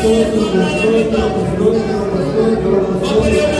Mascota, mascota, mascota.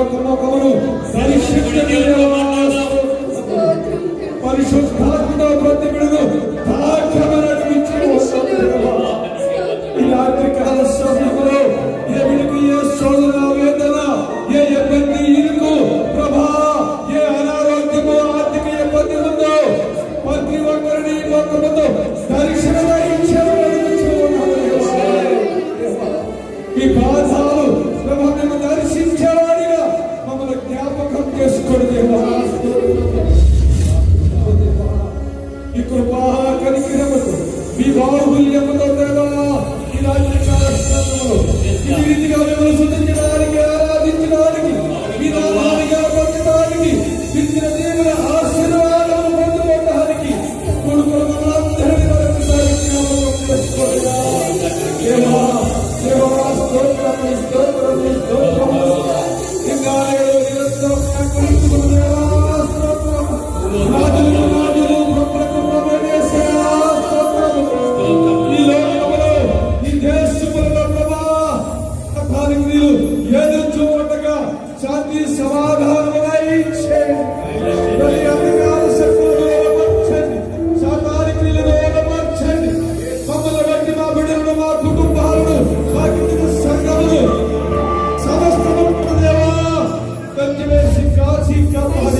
このこのこの寂しく Chief God, Chief God,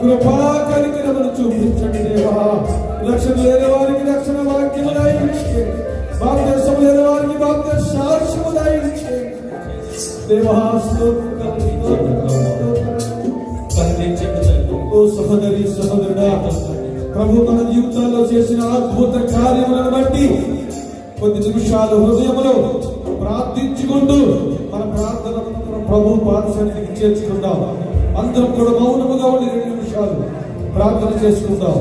కృపా కనికరమును చూపించండి దేవా. రక్షణ లేని వారికి రక్షణ వాక్యము దాయించే బాప్దేశం లేని వారికి బాప్దేశ సాక్ష్యము దాయించే దేవా ఓ సహోదరి సహోదరుడా ప్రభు మన జీవితాల్లో చేసిన అద్భుత కార్యములను బట్టి కొద్ది నిమిషాలు హృదయములో ప్రార్థించుకుంటూ మన ప్రార్థన ప్రభు పాదశానికి చేర్చుకుందాం. అందరం కూడా మౌనముగా ఉండి రెండు నిమిషాలు ప్రార్థన చేసుకుందాం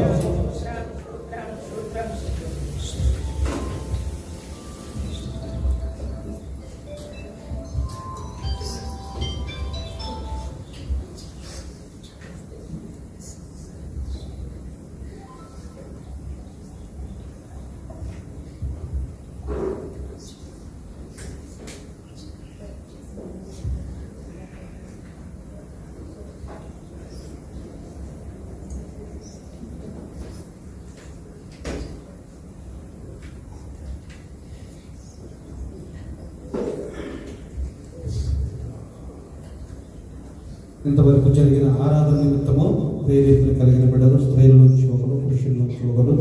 ఇంతవరకు జరిగిన ఆరాధన నిమిత్తము ప్రేరేపణ కలిగిన బిడ్డలు స్త్రీల నుంచి ఒకరు పురుషుల నుంచి ఒకరు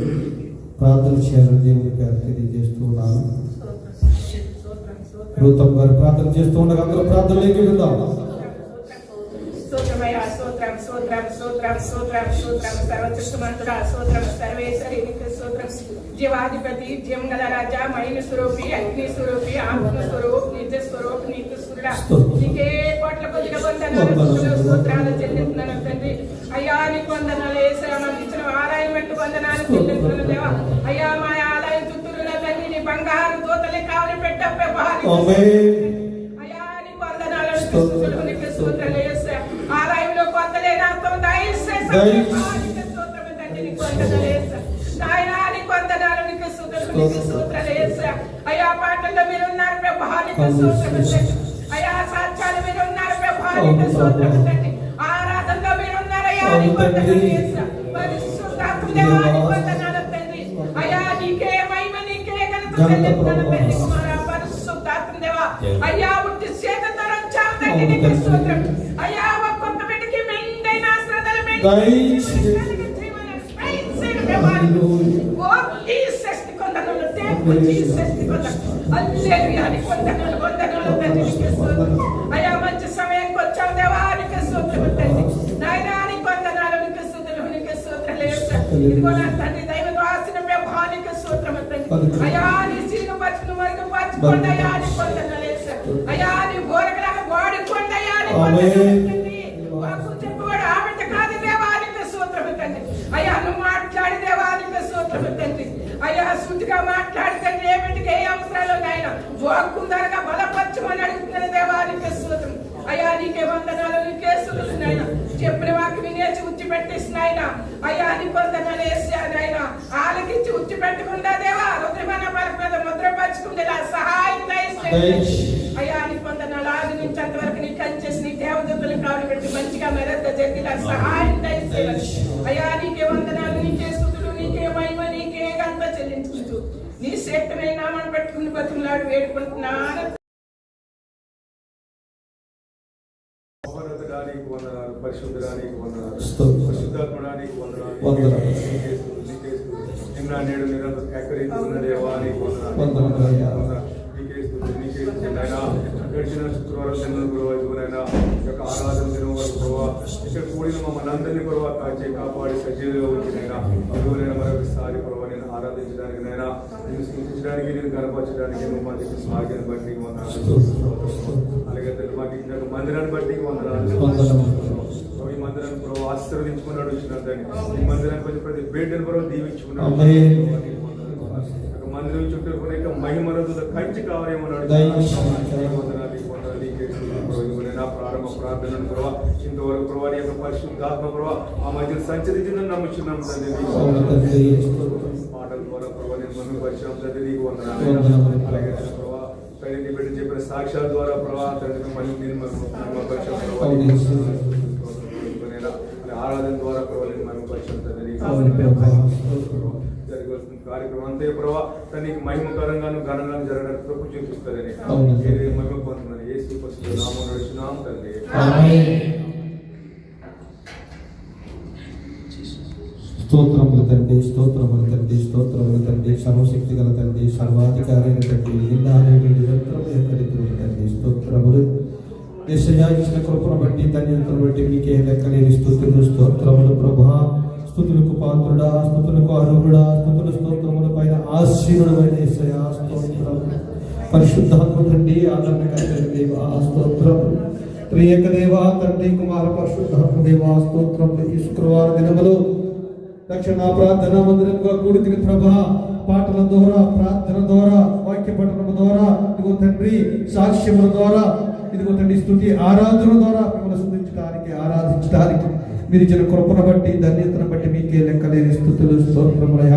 ప్రార్థన చేయాలని దేవుని పేరు తెలియజేస్తూ ఉన్నాను రూతం గారు ప్రార్థన చేస్తూ ఉండగా అందరూ సర్వేశ్వరి నీకు స్తోత్రం జీవాధిపతి జీవం గల రాజా మైని స్వరూపి అగ్ని స్వరూపి ఆత్మ స్వరూప్ నిత్య స్వరూప్ నీకు సురుడా నీకే వందనాలు స్తుతులు, స్తోత్రాలు చెల్లిస్తున్నాను తండ్రి అయ్యా నీకు వందనాలు ఇచ్చిన ఆదాయం పెట్టు వందనాలు చెల్లిస్తున్నాను దేవా అయ్యా మా ఆదాయం చుట్టూరున్న తండ్రి నీ బంగారు దూతలే కావలి పెట్టప్పే భారీ. అయ్యా నీకు వందనాలు నీకు స్తోత్రాలు నాతో దయచేసి దయచేసి. నీకు స్తోత్రము తండ్రి, నీకు వందనాలు యేసయ్య. నాయనా, నీకు వందనాలు, నీకు స్తుతులు, నీకు స్తోత్రాలు యేసయ్య. అయ్యా పాటల్లో మీరు ఉన్నారు ప్రభా, నీకు. అయ్యా సాక్ష్యాలు మీరు ఉన్నారు ప్రభా, నీకు స్తోత్రము తండ్రి. ఆరాధనలో మీరు ఉన్నారు అయ్యా, నీకు వందనాలు యేసయ్య. పరిశుద్ధాత్మ దేవా, నీకు వందనాలు తండ్రి. అయ్యా నీకే మహిమ, నీకే ఘనత చెల్లిస్తున్నాను తండ్రి కుమారా, పరిశుద్ధాత్మ దేవా. అయ్యా ఉట్టి చేతులతో వచ్చావు తండ్రి, నీకు స్తోత్రం. అయ్యా ఒక్కొక్క బిడ్డకి మెండైన శ్రద్ధలు మెండైన దయచేసి. దయచేసి ప్రభావం. ఓ జీసస్ని కొందనాలు, థాంక్యూ జీసస్ని కొందనాలు. హల్లెలూయా ని కొందనాలు, వందనాలు తండ్రి, అయ్యా మంచి సమయానికి వచ్చావు తండ్రి. వందనాలు, నీకు నీకు ఇదిగో నా తండ్రి దైవ తండ్రి. అయ్యా నీ సీను పచ్చును వరకు పచ్చుకోండి అయ్యా నీ కొందనాలు అయ్యా నీ వాడుకోండి అయ్యా నీ ఆమెట కాదు దేవానికి తండ్రి అయ్యా నువ్వు మాట్లాడి దేవానికి స్తోత్రము తండ్రి అయ్యా శుద్ధిగా మాట్లాడితే ఏమిటికి ఏ అవసరాలు నాయన వాక్కుందరగా బలపరచమని అడుగుతున్న దేవానికి స్తోత్రం. అయ్యా నీకే వందనాలు నీకే స్తుతులు నాయన. చెప్పిన వాకి వినేసి ఉచ్చి పెట్టేసి నాయన. అయ్యా నీ వందనాలు వేసి నాయన. ఆలకించి ఉచ్చి పెట్టకుండా దేవా రుద్రమైన పలక మీద ముద్రపరచుకుందేలా సహాయం అయ్యా నీ పొందనాలు ఆది నుంచి అంతవరకు నీకు కంచేసి నీ దేవదత్తులు కావలి పెట్టి మంచిగా మెరద్ద జరిగిన సహాయం దయచేయాలి అయ్యా నీకే వందనాలు నీకే స్థుతులు నీకే మహిమ నీకే గంత చెల్లించుకుంటూ నీ శ్రేష్టమైన నామాన్ని పెట్టుకుని బతుకులాడు వేడుకుంటున్నాను. వందనాలు. పరిశుద్ధడానికి వందనాలు. పరిశుద్ధాత్మడానికి వందనాలు వందనాలు. నిన్న నేడు నిరంతరం వందనాలు. గడిచిన శుక్రవారం దినం గురువు ఇదిగోనైనా ఈ యొక్క ఆరాధన దినం వరకు ప్రభావ ఇక్కడ కూడిన మమ్మల్ని అందరినీ ప్రభావ కాచే కాపాడి సజీవులుగా ఉంచినైనా అదుగునైనా మరొకసారి ప్రభావ నేను ఆరాధించడానికి నైనా నేను స్థితించడానికి నేను నువ్వు బట్టి వందనాలు. అలాగే మాకు యొక్క మందిరాన్ని బట్టి వందనాలు వందనాలు. ప్రభు, ఈ మందిరాన్ని ప్రభు ఆశీర్వదించుకున్నాడు ఈ మందిరానికి వచ్చి ప్రతి బిడ్డను దీవించుకున్నాడు. ఆమేన్. ఒక మందిరం చుట్టూ కూడా ఇంకా మహిమరదుల కంచి కావాలేమన్నాడు ప్రారంభ ప్రార్థనను ప్రభావ ఇంతవరకు ప్రభావ యొక్క పరిశుద్ధాత్మ ప్రభావ ఆ మధ్య సంచరించిందని నమ్ముచున్నాం తండ్రి. మాటల ద్వారా ప్రభావ నేను మహిమ పరిచయం తండ్రి. నీకు వందనాలు. అలాగే ప్రభావ తండ్రి బిడ్డ చెప్పిన సాక్ష్యాల ద్వారా ప్రభావ తండ్రి మహిమ నేను పరిచయం ప్రభావ ఆరాధన ద్వారా ప్రభావ నేను మహిమ పరిచయం తండ్రి నీకు అవును వందనాలు. ప్రభా. జరగవలసిన కార్యక్రమం అంతే ప్రభావ తనకి మహిమకరంగాను ఘనంగాను జరగడానికి అవును. ఏదే మహిమ పొందుతున్నాను ఏ సూపర్ నామం నడుచున్నాం తండ్రి. స్తోత్రములు తండ్రి స్తోత్రములు తండ్రి స్తోత్రములు తండ్రి సర్వశక్తి గల తండ్రి సర్వాధికారి అయిన తండ్రి నిరంతరము ఎక్కడికి తండ్రి స్తోత్రములు యేసయ్యా ఇచ్చిన కృపను బట్టి ధన్యతను బట్టి మీకే లెక్కలేని స్థుతులు స్తోత్రములు ప్రభా స్థుతులకు పాత్రుడా స్థుతులకు అర్హుడా స్థుతులు స్తోత్రముల పైన ఆశీనుడమైన యేసయ్యా స్తోత్రం. పరిశుద్ధాత్మ తండ్రి ఆదరణకర్త దేవా స్తోత్రం. త్రియక దేవా తండ్రి కుమార పరిశుద్ధాత్మ దేవా స్తోత్రం. ఈ శుక్రవారం దినములో దక్షిణ ప్రార్థన మందిరంగా కూడితిని ప్రభా పాటల ద్వారా ప్రార్థన ద్వారా వాక్య పఠనం ద్వారా ఇదిగో తండ్రి సాక్ష్యముల ద్వారా ఇదిగో తండ్రి స్థుతి ఆరాధన ద్వారా మిమ్మల్ని స్థుతించడానికి ఆరాధించడానికి మీరు ఇచ్చిన కృపను బట్టి ధన్యతను బట్టి మీకే లెక్కలేని స్థుతులు స్తోత్రములయ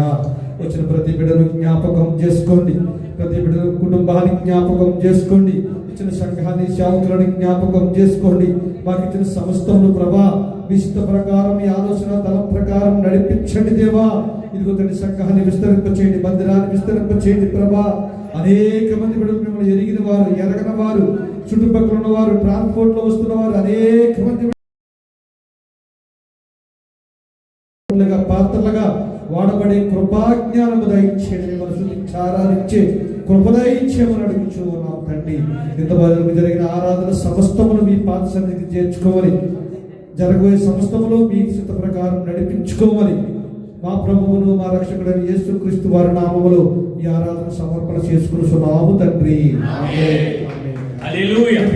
వచ్చిన ప్రతి బిడ్డను జ్ఞాపకం చేసుకోండి. ప్రతి బిడ్డను కుటుంబాన్ని జ్ఞాపకం చేసుకోండి. ఇచ్చిన సంఘాన్ని సేవకులను జ్ఞాపకం చేసుకోండి. మాకు ఇచ్చిన సమస్తమును ప్రభా విశిష్ట ప్రకారం ఈ ఆలోచన తలం ప్రకారం నడిపించండి దేవా. ఇదిగో తండ్రి సంఘాన్ని విస్తరింప చేయండి మందిరాన్ని విస్తరింప చేయండి ప్రభా. అనేక మంది బిడ్డలు మిమ్మల్ని ఎరిగిన వారు ఎరగని వారు చుట్టుపక్కల ఉన్నవారు ట్రాన్స్పోర్ట్లో వస్తున్న వారు అనేక మంది పాత్రలుగా వాడబడే కృపాజ్ఞానము దయచేయండి మనసుని చారాలిచ్చే కృపదయించేమని అడుగుచు ఉన్నాం తండ్రి. ఇంతవరకు జరిగిన ఆరాధన సమస్తమును మీ పాత సన్నిధికి చేర్చుకోవాలి జరగబోయే సమస్తములో మీ చిత్త ప్రకారం నడిపించుకోవాలి మా ప్రభువును మా రక్షకుడైన యేసుక్రీస్తు వారి నామములో ఈ ఆరాధన సమర్పణ చేసుకుని తండ్రి. Aleluya.